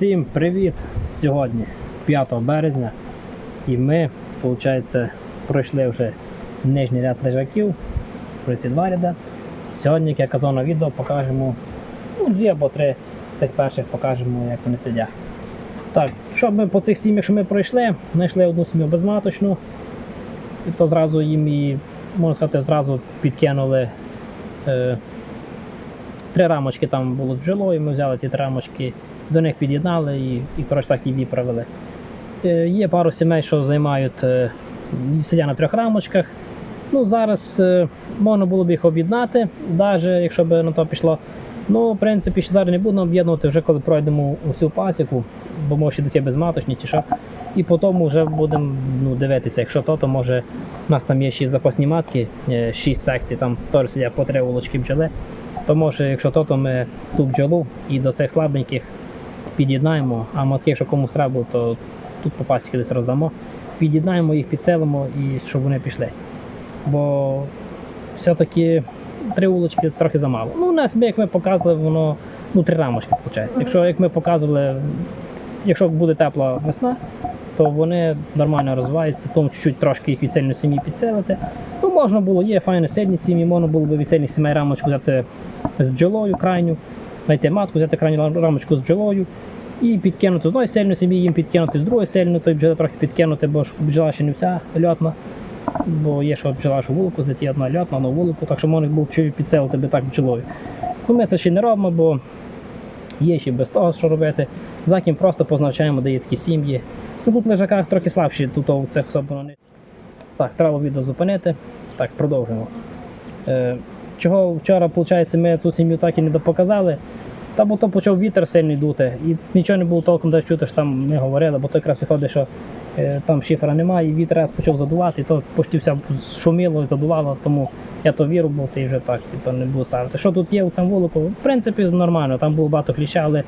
Всім привіт! Сьогодні 5 березня і ми, виходить, пройшли вже нижній ряд лежаків, ці два ряда. Сьогодні, як я казав на відео, покажемо ну, дві або три цих перших покажемо, як вони сидять. Так, щоб ми по цих сім'ях, що ми пройшли, знайшли одну сім'ю безматочну, і то зразу їм і, можна сказати, зразу підкинули. Е, Три рамочки там було з бджолою, ми взяли ті три рамочки, до них під'єднали і, і коротше так і виправили. Е, є пару сімей, що займають, е, сидять на трьох рамочках. Ну, зараз е, можна було б їх об'єднати, навіть якщо б на то пішло. Ну, в принципі, ще зараз не будемо об'єднувати, вже коли пройдемо усю пасіку, бо може ще десь є безматочні чи що. І потім вже будемо ну, дивитися, якщо то, то може у нас там є ще запасні матки, 6 секцій, там теж сидять по три вулочки бджоли. То може, якщо то, то ми ту бджолу і до цих слабеньких під'єднаємо, а матки, якщо комусь треба, то тут по пасіки десь роздамо. Під'єднаємо їх, підселимо і щоб вони пішли. Бо все-таки три вулочки трохи замало. Ну, у нас, як ми показували, воно ну, три рамочки виходить. Якщо як ми показували, якщо буде тепла весна, то вони нормально розвиваються, потім чуть-чуть трошки їх від сильної сім'ї підселити. Ну, можна було, є файні сильні сім'ї, можна було б від сильних сімей рамочку взяти з бджолою крайню, знайти матку, взяти крайню рамочку з бджолою і підкинути з одної сильної сім'ї, їм підкинути з другої сильної, то бджола трохи підкинути, бо ж бджола ще не вся льотна. Бо є, що бджола, що вулику злетіє одна льотна, одна вулику, так що можна був чуть підселити би так бджолою. Ну, ми це ще не робимо, бо є ще без того, що робити. Закін просто позначаємо, де є такі сім'ї. Ну, тут в лежаках трохи слабші, тут у особливо не. Так, треба відео зупинити. Так, продовжуємо. Е, чого вчора, виходить, ми цю сім'ю так і не допоказали. Та бо то почав вітер сильний дути, і нічого не було толком де чути, що там ми говорили, бо то якраз виходить, що е, там шифера немає, і вітер раз почав задувати, і то почти все шуміло і задувало, тому я то віру був, і вже так, то не буду ставити. Що тут є у цьому вулику? В принципі, нормально, там було багато кліща, але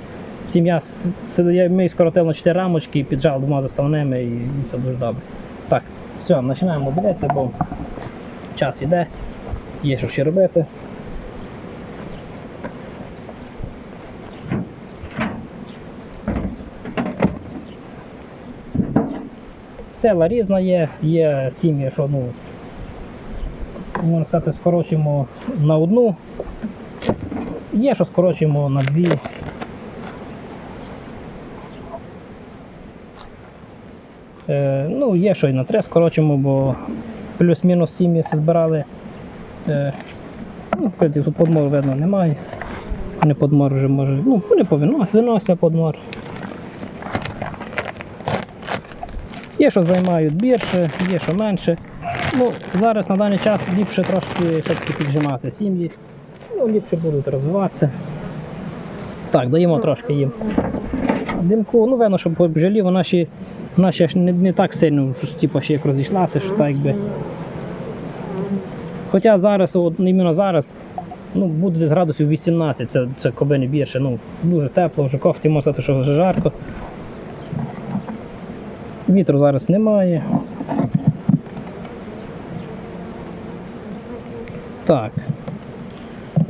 сім'я, ми скоротив на 4 рамочки і піджав двома заставними, і, і все дуже добре. Так, все, починаємо дивитися, бо час іде, є що ще робити. Села різна є, є сім'ї, що ну, можна сказати, скорочуємо на одну, є, що скорочуємо на дві. Е, ну, є, що і на три скорочуємо, бо плюс-мінус сім'ї збирали. Е, ну, тут подмор видно немає. Вони подмор вже може. Ну, вони повиносять, виносять подмор. Є, що займають більше, є, що менше. Ну, зараз на даний час ліпше трошки все-таки піджимати сім'ї. Ну, ліпше будуть розвиватися. Так, даємо трошки їм димку. Ну, видно, що по бджолі вона ще, вона ще не, не так сильно, типу, ще як розійшлася, що так якби. Хоча зараз, от іменно зараз, ну, буде десь градусів 18, це, це коби не більше. Ну, дуже тепло, вже кофті можна сказати, що вже жарко. Вітру зараз немає. Так.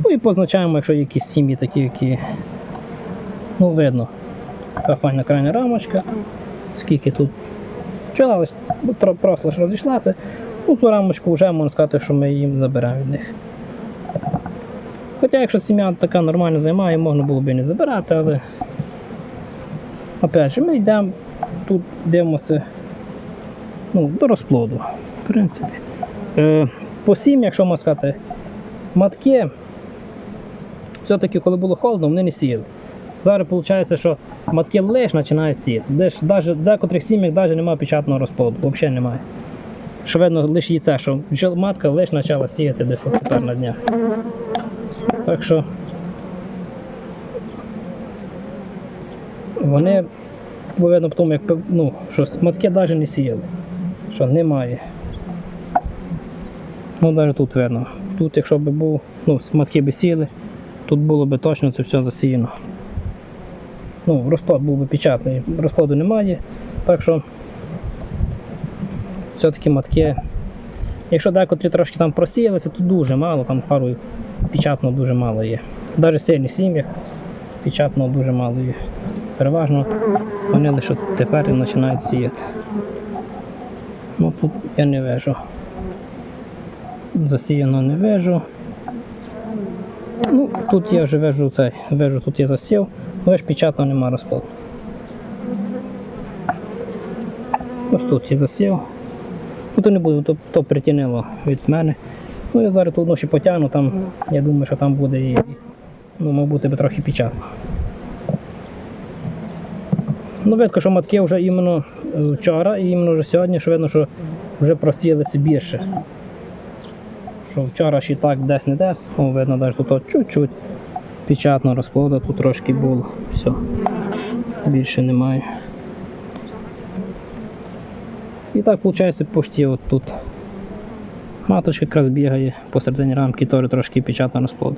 Ну і позначаємо, якщо якісь сім'ї такі, які. Ну, видно. Така файна крайня рамочка. Скільки тут пчела ось просто ж розійшлася. Ну, цю рамочку вже можна сказати, що ми їм заберемо від них. Хоча, якщо сім'я така нормально займає, можна було б і не забирати, але опять же, ми йдемо тут дивимося ну, до розплоду, в принципі. Е, по сім'ях, якщо можна сказати, матки, все-таки, коли було холодно, вони не сіяли. Зараз виходить, що матки лиш починають сіяти. Де в декотрих сім'ях навіть немає печатного розплоду, взагалі немає. Що видно лише яйце, що матка лише почала сіяти десь от тепер на днях. Так що вони Бо видно по тому, як ну, що матки навіть не сіяли. Що немає. Ну, навіть тут видно. Тут, якщо б був, ну, матки б сіяли, тут було б точно це все засіяно. Ну, розплод був би печатний, розплоду немає. Так що все-таки матки. Якщо декотрі трошки там просіялися, то дуже мало, там пару печатного дуже мало є. Навіть в сильних сім'ях печатного дуже мало є. переважно вони лише тепер і починають сіяти. Ну тут я не вижу. Засіяно не вижу. Ну, тут я вже вижу цей, вижу, тут я засів, але ж печатно нема розкладу. Ось тут я засів. Ну то не буду, то, то притягнило від мене. Ну я зараз тут ночі потягну, там, я думаю, що там буде і, ну, мабуть, трохи печатно. Ну, видно, що матки вже іменно е, вчора і іменно вже сьогодні, що видно, що вже просіялися більше. Що вчора ще так десь не десь, ну, видно, навіть тут чуть-чуть печатно розплода, тут трошки було. Все. Більше немає. І так виходить почти от тут. Маточка якраз бігає посередині рамки, теж трошки печатно розплод.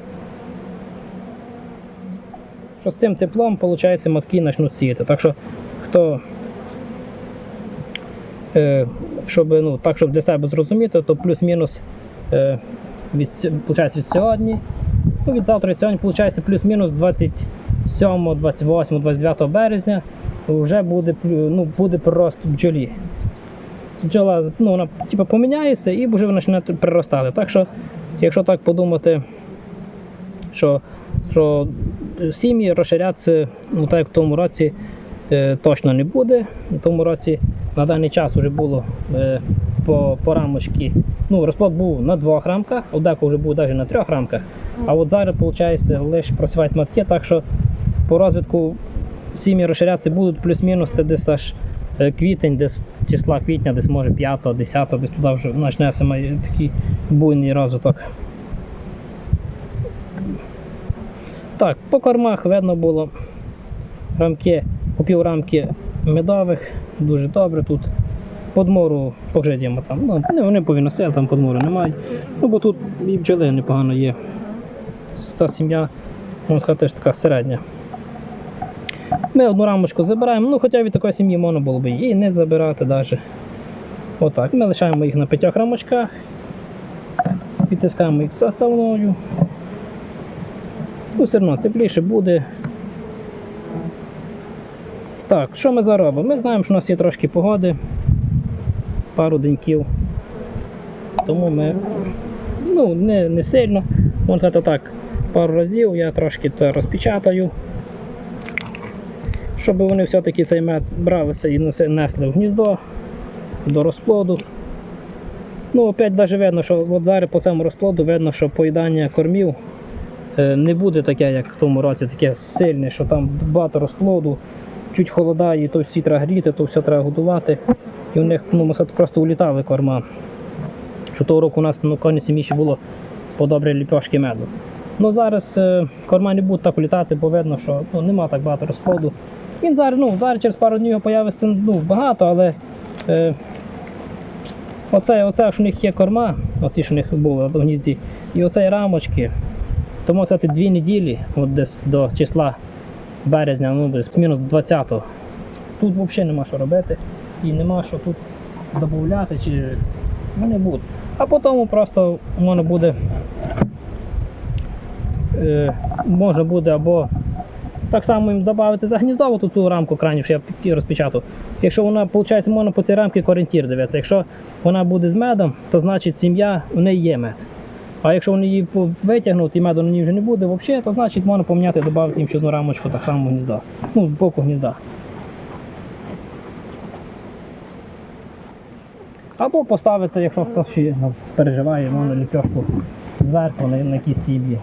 Що з цим теплом, виходить, матки почнуть сіяти. Так що хто, е, щоб, ну, так, щоб для себе зрозуміти, то плюс-мінус е, від, від сьогодні. Ну, від завтра сьогодні, виходить, плюс-мінус 27, 28, 29 березня вже буде, ну, буде прирост бджолі бджола ну, вона типу, поміняється і вже вона почне приростати. Так що, якщо так подумати, що, що сім'ї розширятися, ну так як в тому році е, точно не буде. В тому році на даний час вже було е, по, по рамочці. Ну, розплод був на двох рамках, у деко вже був навіть на трьох рамках. А от зараз, виходить, лише просівають матки, так що по розвитку сім'ї розширятися будуть плюс-мінус, це десь аж е, квітень, десь числа квітня, десь може 5, 10, десь туди вже почне саме такий буйний розвиток. Так, по кормах видно було рамки, по піврамки медових, дуже добре тут. Подмору пожидімо там. Ну, вони повиносили, там подмору немає. Ну, бо тут і бджоли непогано є. Ця сім'я, можна сказати, теж така середня. Ми одну рамочку забираємо, ну хоча від такої сім'ї можна було б її не забирати навіть. Отак. Ми лишаємо їх на п'ятьох рамочках, підтискаємо їх заставною. Ну, все одно тепліше буде. Так, що ми заробимо? Ми знаємо, що у нас є трошки погоди, пару деньків. Тому ми ну, не, не сильно, можна сказати так, пару разів я трошки це розпечатаю щоб вони все-таки цей мед бралися і несли в гніздо до розплоду. Ну, опять навіть видно, що от зараз по цьому розплоду видно, що поїдання кормів е, не буде таке, як в тому році, таке сильне, що там багато розплоду, чуть холодає, то всі треба гріти, то все треба годувати. І у них ну, просто улітали корма. Що того року у нас на коні сім'ї ще було по добрі ліпьошки меду. Ну зараз е, корма не будуть так улітати, бо видно, що ну, нема так багато розплоду. Він зараз, ну, зараз через пару днів появиться ну, багато, але е, оце, оце, що у них є корма, оці, що у них були в гнізді, і оце рамочки. Тому це дві неділі, от десь до числа березня, ну десь мінус 20-го. Тут взагалі нема що робити і нема що тут додати, чи ну, не буде. А потім просто воно буде е, можна буде або так само їм додати за гніздову цю рамку крайню, що я розпечатав. Якщо вона, виходить, можна по цій рамці корентір дивитися. Якщо вона буде з медом, то значить сім'я в неї є мед. А якщо вони її витягнуть і меду на ній вже не буде взагалі, то значить можна поміняти, додати їм ще одну рамочку так само гнізда. Ну, з боку гнізда. Або поставити, якщо хтось ще переживає, можна ліпьошку зверху на, на якійсь сім'ї.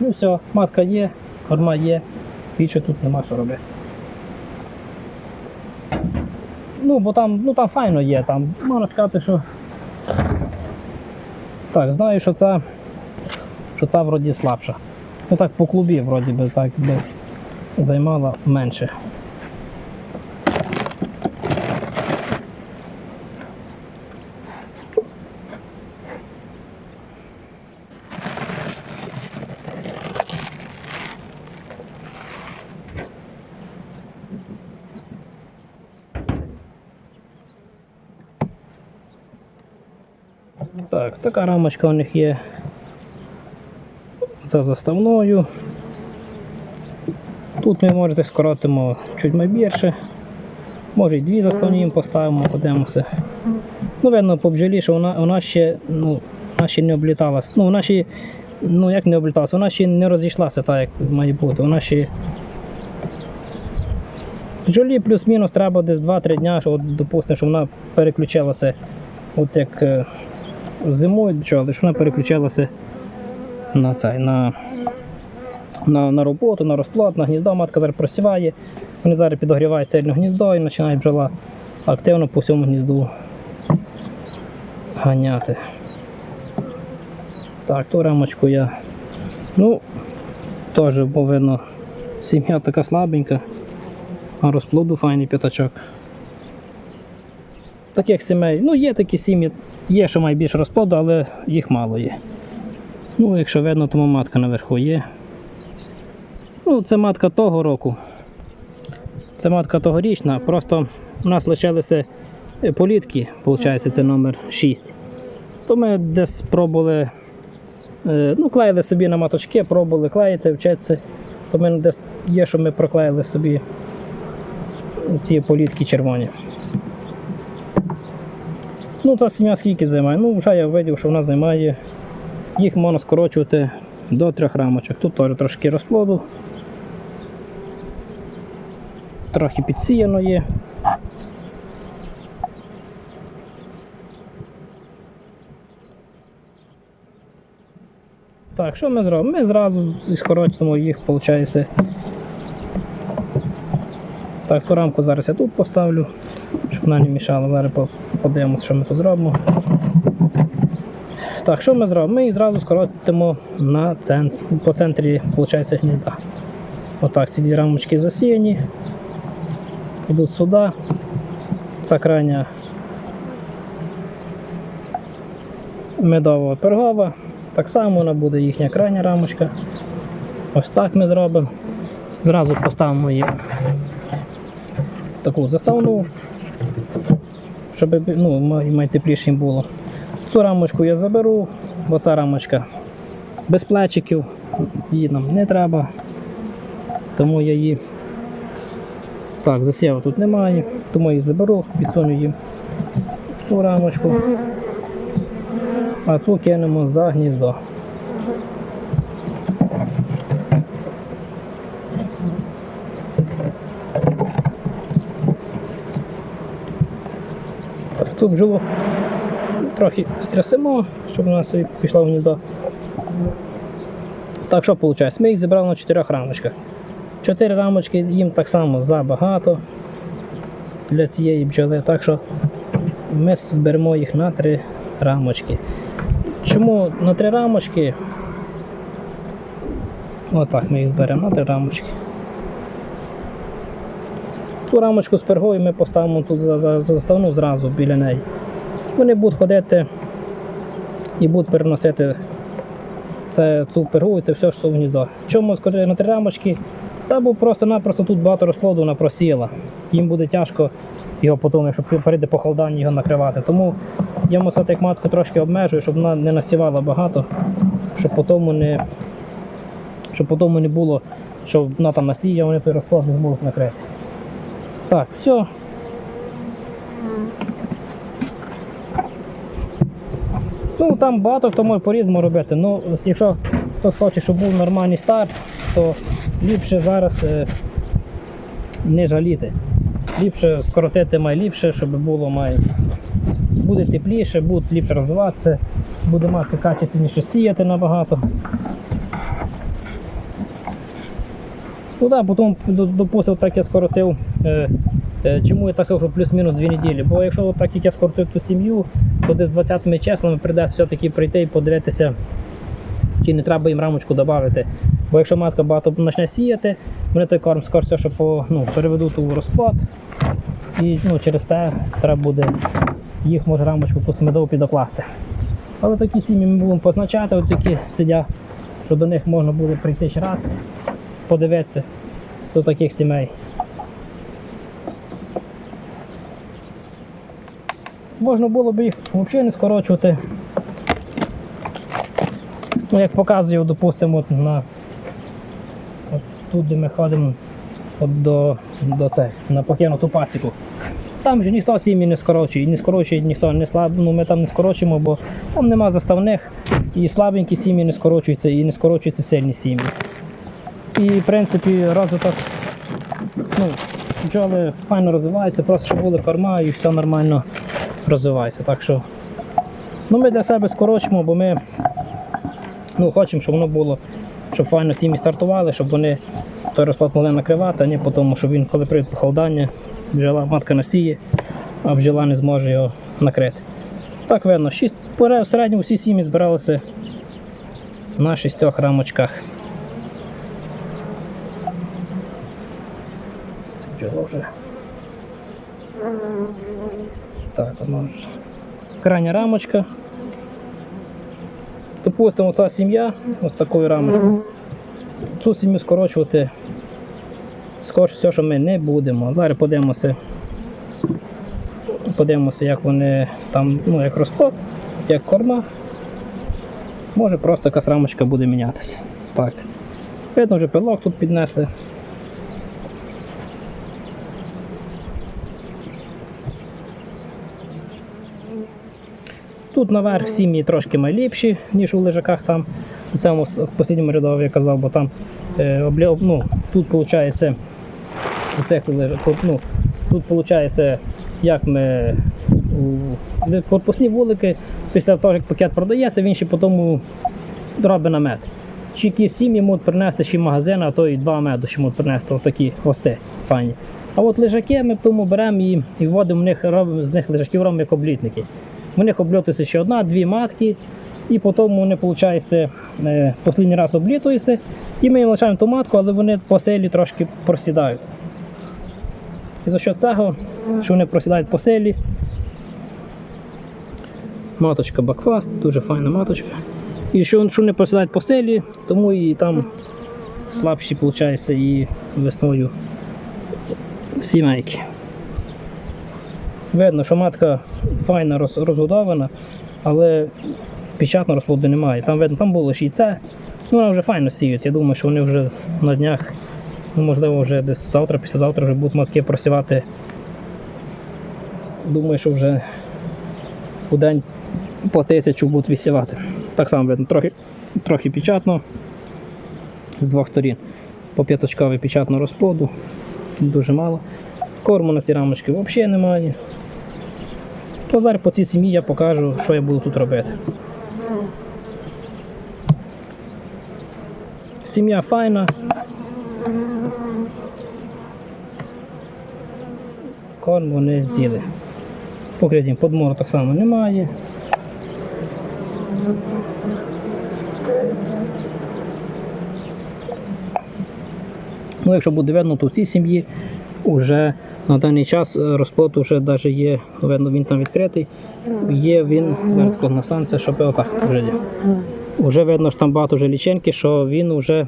Ну все, матка є, корма є, більше тут нема що робити. Ну, бо там, ну там файно є, там можна сказати, що. Так, знаю, що це, що це вроді слабша. Ну так по клубі вроді би так би займала менше. Так, така рамочка у них є. за заставною. Тут ми може скоротимо чуть ми більше. Може і дві заставні їм поставимо, подивимося. Ну, видно, по бджолі, що вона, вона ще, ну, вона ще не обліталась. Ну, вона ще, ну як не обліталась, вона ще не розійшлася так, як має бути. Вона ще. Бджолі плюс-мінус треба десь 2-3 дня, що, допустимо, що вона переключилася, от як е, зимою бджоли, що вона переключилася на цей, на, на, на роботу, на розплод, на гніздо. Матка зараз просіває. Вони зараз підогрівають сильно гніздо і починає бджола активно по всьому гнізду ганяти. Так, ту рамочку я. Ну, теж повинно. Сім'я така слабенька, а розплоду файний п'ятачок. Таких сімей, ну є такі сім'ї, є, що має більше розплоду, але їх мало є. Ну, якщо видно, тому матка наверху є. Ну, це матка того року. Це матка тогорічна, просто у нас лишилися е, політки, виходить, це номер 6. То ми десь пробували, е, ну, клеїли собі на маточки, пробували клеїти, вчитися. То ми десь є, що ми проклеїли собі ці політки червоні. Ну, та сім'я скільки займає? Ну, вже я видів, що вона займає. Їх можна скорочувати до трьох рамочок. Тут теж трошки розплоду. Трохи підсіяно є. Так, що ми зробимо? Ми зразу скорочимо їх, виходить. Так, ту рамку зараз я тут поставлю, щоб вона не мішала. Зараз подивимося, що ми тут зробимо. Так, що ми зробимо? Ми їх зразу скоротимо на центр, по центрі виходить, гнізда. Отак, ці дві рамочки засіяні. Йдуть сюди. Ця крайня медово пергова. Так само вона буде їхня крайня рамочка. Ось так ми зробимо. Зразу поставимо її таку заставну, щоб ну, найтепліше їм було. Цю рамочку я заберу, бо ця рамочка без плечиків, її нам не треба. Тому я її так, засєва тут немає, тому її заберу, підсуну їм цю рамочку, а цю кинемо за гніздо. Цю бджолу трохи стрясемо, щоб вона собі пішла в гніздо. Так, що виходить? Ми їх зібрали на чотирьох рамочках. Чотири рамочки їм так само забагато для цієї бджоли, так що ми зберемо їх на три рамочки. Чому на три рамочки? Отак ми їх зберемо на три рамочки. Цю рамочку з пергою ми поставимо тут за, за, за заставну зразу біля неї. Вони будуть ходити і будуть переносити це, цю пергу і це все, що в гніздо. Чому на три рамочки? Та бо просто-напросто тут багато розплоду вона просіяла. Їм буде тяжко його потім, якщо перейде похолодання, його накривати. Тому я можу як матку трошки обмежую, щоб вона не насівала багато, щоб потім не, щоб потім не було, що вона там насіє, вони той розплод не зможуть накрити. Так, все. Ну, там багато хто може по-різному робити. Ну, якщо хтось хоче, щоб був нормальний старт, то ліпше зараз е, не жаліти. Ліпше скоротити май ліпше, щоб було май. Буде тепліше, буде ліпше розвиватися, буде мати качественніше сіяти набагато. Ну так, потім, до- допустим, так я скоротив. Е, е, чому я так сказав, що плюс-мінус дві неділі? Бо якщо так як я скоротив цю сім'ю, то десь 20 числами прийдеться все-таки прийти і подивитися, чи не треба їм рамочку додати. Бо якщо матка багато почне сіяти, вони той корм скорше, що по, ну, переведуть у розплод. І ну, через це треба буде їх може рамочку по медову підокласти. Але такі сім'ї ми будемо позначати, от такі сидять, що до них можна буде прийти ще раз, подивитися до таких сімей. Можна було б їх взагалі не скорочувати. Ну, як показую, допустимо, от на от тут, де ми ходимо от до, до це, на покинуту пасіку. Там же ніхто сім'ї не скорочує, не скорочує ніхто не слаб, ну ми там не скорочуємо, бо там нема заставних, і слабенькі сім'ї не скорочуються, і не скорочуються сильні сім'ї. І в принципі розвиток, ну, бджоли файно розвиваються, просто щоб були корма і все нормально розвивається. Так що ну, ми для себе скорочуємо, бо ми ну, хочемо, щоб воно було, щоб файно сім'ї стартували, щоб вони той розклад могли накривати, а не тому, щоб він, коли прийде похолодання, бджола матка насіє, а бджола не зможе його накрити. Так видно, шість, в середньому всі сім'ї збиралися на шістьох рамочках. Це бджола вже. Так, одна ж. Крайня рамочка. Допустимо, ця сім'я ось такою рамочкою. Цю сім'ю скорочувати скоріше все, що ми не будемо. Зараз подивимося, подивимося, як вони там, ну, як розплод, як корма. Може просто якась рамочка буде мінятися. Так. Видно, вже пилок тут піднесли. Тут наверх сім'ї трошки найліпші, ніж у лежаках там. Цьому с- останньому рядові я казав, бо там е, ну, тут виходить, у ну, тут виходить, як ми корпусні вулики, після того, як пакет продається, він ще потім робить намет. Чи якісь сім'ї можуть принести ще магазин, а то і два меду ще можуть принести, отакі гости файні. А от лежаки ми тому беремо і, і вводимо в них, з них лежаків робимо як облітники. В них обльотується ще одна, дві матки, і потім вони, виходить, е, останній раз облітуються, і ми їм лишаємо ту матку, але вони по селі трошки просідають. І за що цього, що вони просідають по селі. Маточка Бакфаст, дуже файна маточка. І що вони просідають по селі, тому і там слабші, виходить, і весною сімейки. Видно, що матка файно роз, розгодована, але печатного розплоду немає. Там видно, там було це. Ну, вона вже файно сіють. Я думаю, що вони вже на днях, ну, можливо, вже десь завтра, післязавтра вже будуть матки просівати. Думаю, що вже у день по тисячу будуть висівати. Так само видно, трохи, трохи печатно з двох сторін. По п'яточковій печатно розплоду, дуже мало. Корму на ці рамочки взагалі немає. То зараз по цій сім'ї я покажу, що я буду тут робити. Сім'я файна. Корм вони з'їли. Покритім подмору так само немає. Ну, якщо буде видно, то в цій сім'ї вже на даний час е, розплод вже навіть є, видно, він там відкритий. Є він тако на сонце, щоб отак вже є. Уже видно, що там багато вже ліченки, що він вже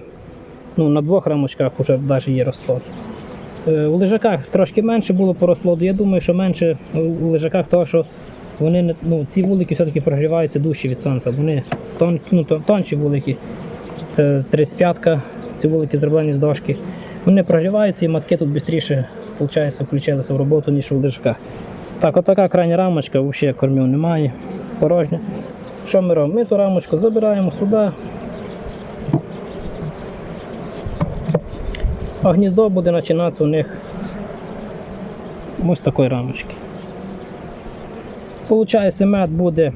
ну, на двох рамочках вже навіть є розплод. Е, У лежаках трошки менше було по розплоду. Я думаю, що менше у- лежаках, того, що вони ну, ці вулики все-таки прогріваються дужче від сонця. Вони тон, ну, тон- тонші вулики. Це 35-ка, ці вулики зроблені з дошки. Вони прогріваються і матки тут швидше включилися в роботу, ніж у лежаках. Так, отака крайня рамочка, взагалі кормів немає, порожня. Що ми робимо? Ми цю рамочку забираємо сюди. А гніздо буде починатися у них ось такої рамочки. Получається, мед буде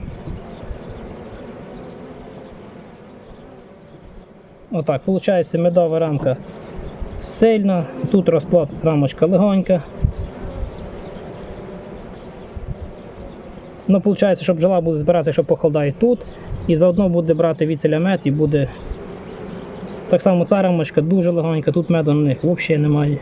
Отак, виходить медова рамка сильна, тут розплод рамочка легонька. Ну, виходить, що бджола буде збиратися, що похолодає тут, і заодно буде брати віцеля мед і буде. Так само ця рамочка дуже легонька, тут меду на них взагалі немає.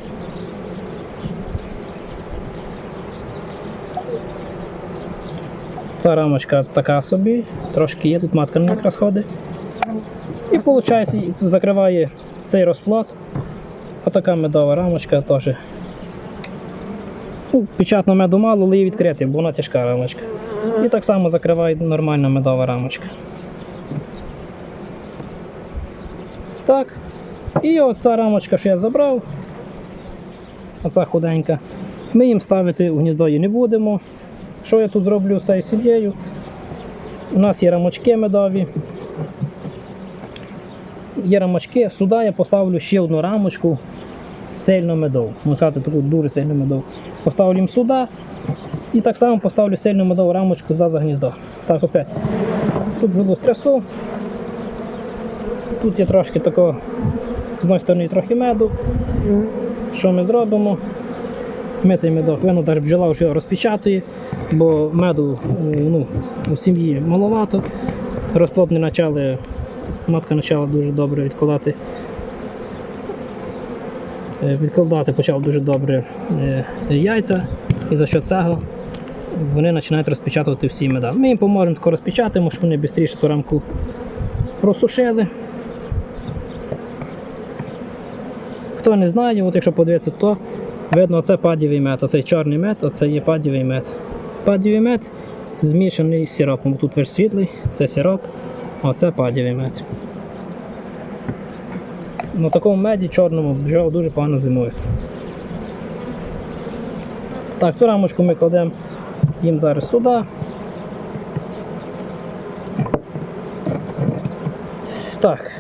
Ця рамочка така собі, трошки є, тут матка не якраз ходить. І виходить, закриває цей розплод. Отака медова рамочка теж. Ну, печатно меду мало, але її відкрити, бо вона тяжка рамочка. І так само закриває нормальна медова рамочка. Так. І оця рамочка, що я забрав, оця худенька, ми їм ставити у гніздо її не будемо. Що я тут зроблю з цією сім'єю? У нас є рамочки медові. Є рамочки, сюди я поставлю ще одну рамочку сильно медову. Ну, сказати, таку дуже сильну медову. Поставлю їм сюди і так само поставлю сильну медову рамочку за гніздо. Так, опять. Тут жилу стрясу. Тут є трошки такого, з однієї сторони трохи меду. Що ми зробимо? Ми цей медок, вона навіть бджола вже розпечатує, бо меду е, ну, у сім'ї маловато. Розплод не почали, матка почала дуже добре відкладати. е, Відкладати почав дуже добре е, яйця, і за що цього вони починають розпечатувати всі меда. Ми їм поможемо тако розпечатаємо, щоб вони швидше цю рамку просушили. Хто не знає, от якщо подивитися, то видно, оце падівий мед, оцей чорний мед, оце є падівий мед. Падівий мед змішаний з сиропом. Тут весь світлий, це сироп, а це падівий мед. На такому меді чорному бджоли дуже погано зимують. Так, цю рамочку ми кладемо їм зараз сюди. Так.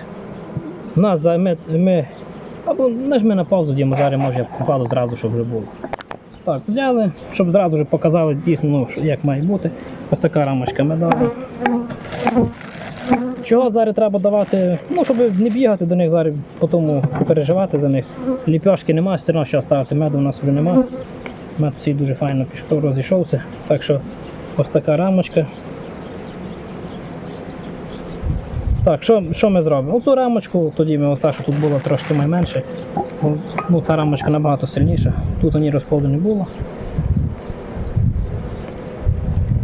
Нас за ми, ми або нажми на паузу, діємо зараз може я покладу зразу, щоб вже було. Так, взяли, щоб зразу вже показали дійсно, ну, як має бути. Ось така рамочка медова. Чого зараз треба давати? Ну, щоб не бігати до них зараз, потім переживати за них. Ліпьошки немає, все одно що ставити меду у нас вже немає. Мед всі дуже файно пішов, розійшовся. Так що ось така рамочка. Так, що, що ми зробимо? Оцю рамочку, тоді ми оця, що тут було трошки найменше. Ну, ця рамочка набагато сильніша. Тут ані розплоду не було.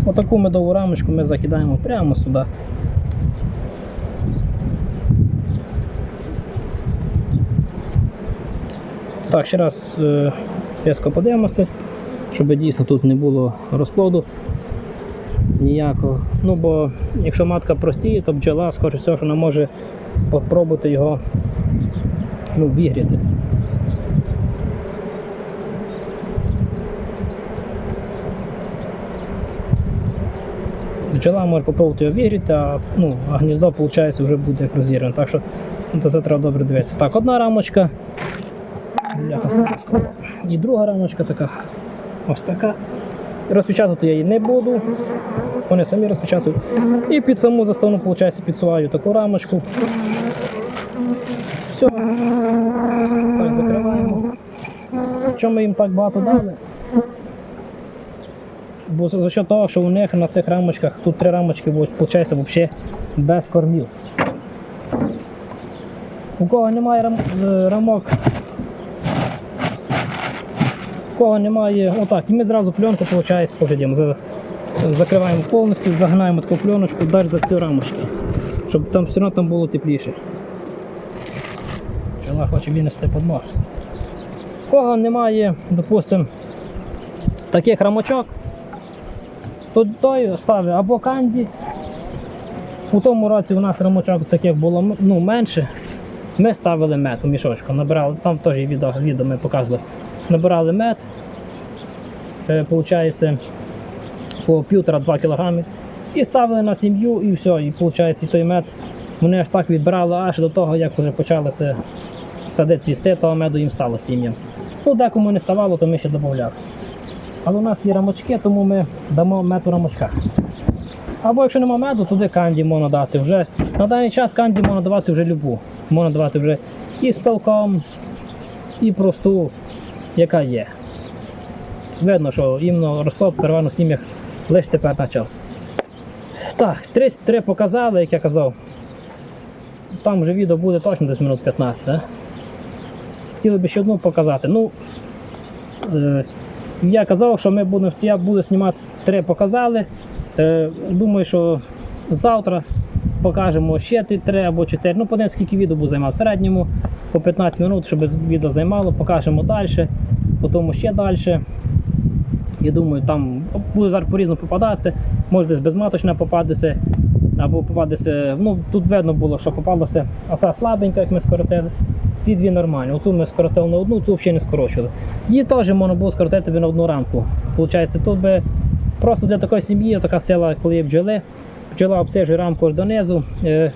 Отаку медову рамочку ми закидаємо прямо сюди. Так, ще раз е, різко подивимося, щоб дійсно тут не було розплоду ніякого. Ну бо якщо матка простіє, то бджола, скоріше всього, що вона може спробувати його ну, вігріти. Бджола може попробувати його вігріти, а, ну, а гніздо, виходить, вже буде як розірване. Так що ну, це треба добре дивитися. Так, одна рамочка. І друга рамочка така. Ось така. Розпечатати я її не буду. Вони самі розпечатують. І під саму заставну, виходить, підсуваю таку рамочку. Все. Так, закриваємо. Чому ми їм так багато дали? Бо за що того, що у них на цих рамочках, тут три рамочки, виходить, взагалі без кормів. У кого немає рам, е, рамок, кого немає, отак, і ми зразу пленку, виходить, пожидємо. Закриваємо повністю, загинаємо таку пленочку далі за ці рамочки, щоб там все одно там було тепліше. Пчела хоче винести під. Кого немає, допустимо, таких рамочок, то той ставить або канді. У тому році у нас рамочок таких було ну, менше. Ми ставили мед у мішочку, набирали, там теж відео, відео ми показували. Набирали мед, е, получається, по 1,5-2 кг. І ставили на сім'ю і все. І виходить, той мед вони аж так відбирали аж до того, як вже почалося садити цвісти, того меду їм стало сім'ям. Ну, декому не ставало, то ми ще додавали. Але у нас є рамочки, тому ми дамо мед у рамочках. Або якщо нема меду, туди канді можна дати. Вже на даний час канді можна давати вже любу. Можна давати вже і з пилком, і просту, яка є. Видно, що іменно переважно в сім'ях лише тепер почався. Так, 33 показали, як я казав. Там вже відео буде точно десь минут 15, да? Хотіли б ще одну показати. Ну, е, я казав, що ми будемо, я буду знімати три показали. Е, думаю, що завтра покажемо ще ті три або чотири. Ну, подивимось, скільки відео буде займати. В середньому по 15 минут, щоб відео займало, покажемо далі, потім ще далі. Я думаю, там буде зараз по-різному попадатися. Може десь безматочна попадеться, або попадеться, ну тут видно було, що попалося оця слабенька, як ми скоротили. Ці дві нормальні. Оцю ми скоротили на одну, цю взагалі не скорочили. Її теж можна було скоротити на одну рамку. Получається, тут би просто для такої сім'ї така сила, коли є бджоли, бджола обсижує рамку донизу. Е,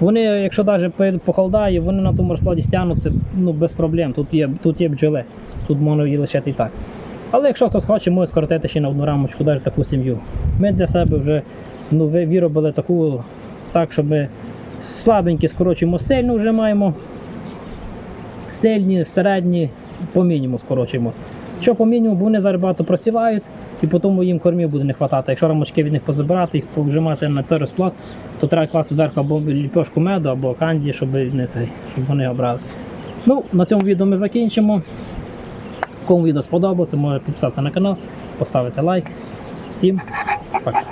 Вони, якщо навіть похолодає, вони на тому розкладі стягнуться ну, без проблем. Тут є, тут є бджоли, тут можна її лишити і так. Але якщо хтось хоче, може скоротити ще на одну рамочку, навіть таку сім'ю. Ми для себе вже ну, виробили таку, так, щоб ми слабенькі скорочуємо сильно вже маємо. Сильні, середні, по мінімуму скорочуємо. Що по мінімуму, бо вони зараз багато просівають, і потім їм кормів буде не вистачати. Якщо рамочки від них позабирати, їх повжимати на той розплат, то треба класти зверху або ліпешку меду, або канді, щоб, не цей, щоб вони обрали. Ну, на цьому відео ми закінчимо. Кому відео сподобалося, можете підписатися на канал, поставити лайк. Всім пока.